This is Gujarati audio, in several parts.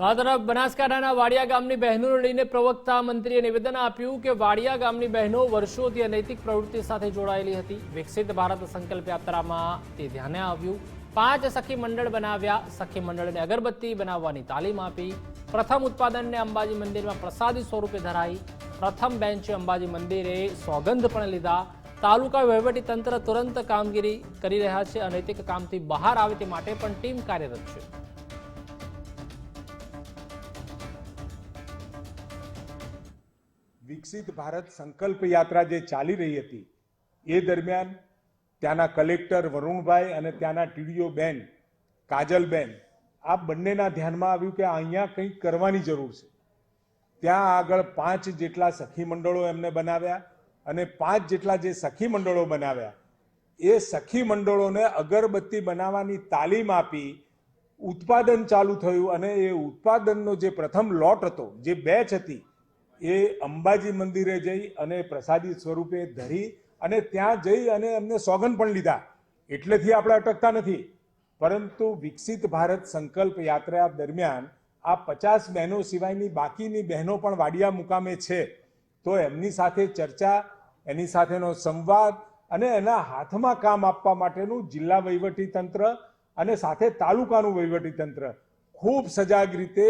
તો આ તરફ બનાસકાંઠાના વાડિયા ગામની બહેનોને લઈને પ્રવક્તા મંત્રીએ નિવેદન આપ્યું કે વાડિયા ગામની બહેનો વર્ષોથી અનૈતિક પ્રવૃત્તિ સાથે જોડાયેલી હતી. વિકસિત ભારત સંકલ્પ યાત્રામાં તે ધ્યાને આવ્યું. પાંચ સખી મંડળ બનાવ્યા. સખી મંડળને અગરબત્તી બનાવવાની તાલીમ આપી. પ્રથમ ઉત્પાદનને અંબાજી મંદિરમાં પ્રસાદી સ્વરૂપે ધરાઈ. પ્રથમ બેન્ચે અંબાજી મંદિરે સોગંધ પણ લીધા. તાલુકા વહીવટી તંત્ર તુરંત કામગીરી કરી રહ્યા છે. અનૈતિક કામથી બહાર આવે તે માટે પણ ટીમ કાર્યરત છે. વિકસિત ભારત સંકલ્પ યાત્રા જે ચાલી રહી હતી, એ દરમિયાન ત્યાંના કલેક્ટર વરુણભાઈ અને ત્યાંના ટીડીઓ બેન કાજલબેન આ બંનેના ધ્યાનમાં આવ્યું કે અહીંયા કંઈક કરવાની જરૂર છે. ત્યાં આગળ પાંચ જેટલા સખી મંડળો એમને બનાવ્યા અને પાંચ જેટલા જે સખી મંડળો બનાવ્યા, એ સખી મંડળોને અગરબત્તી બનાવવાની તાલીમ આપી ઉત્પાદન ચાલુ થયું અને એ ઉત્પાદનનો જે પ્રથમ લોટ હતો, જે બેચ હતી એ અંબાજી મંદિરે જઈ અને પ્રસાદી સ્વરૂપે ધરી અને ત્યાં જઈ અને એમને સોગન પણ લીધા. એટલેથી આપણે અટકતા નથી. પરંતુ વિકસિત ભારત સંકલ્પ યાત્રા દરમિયાન આ પચાસ બહેનો સિવાયની બાકીની બહેનો પણ વાડિયા મુકામે છે. તો એમની સાથે ચર્ચા, એની સાથેનો સંવાદ અને એના હાથમાં કામ આપવા માટેનું જિલ્લા વહીવટી તંત્ર અને સાથે તાલુકાનું વહીવટી તંત્ર ખૂબ સજાગ રીતે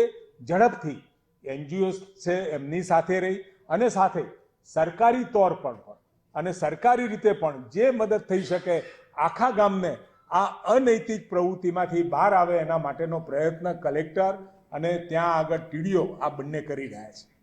ઝડપથી એનજીઓ છે, એમની સાથે રહી અને સાથે સરકારી તોર પણ અને સરકારી રીતે પણ જે મદદ થઈ શકે આખા ગામને આ અનૈતિક પ્રવૃત્તિમાંથી બહાર આવે એના માટેનો પ્રયત્ન કલેક્ટર અને ત્યાં આગળ ટીડીઓ આ બંને કરી રહ્યા છે.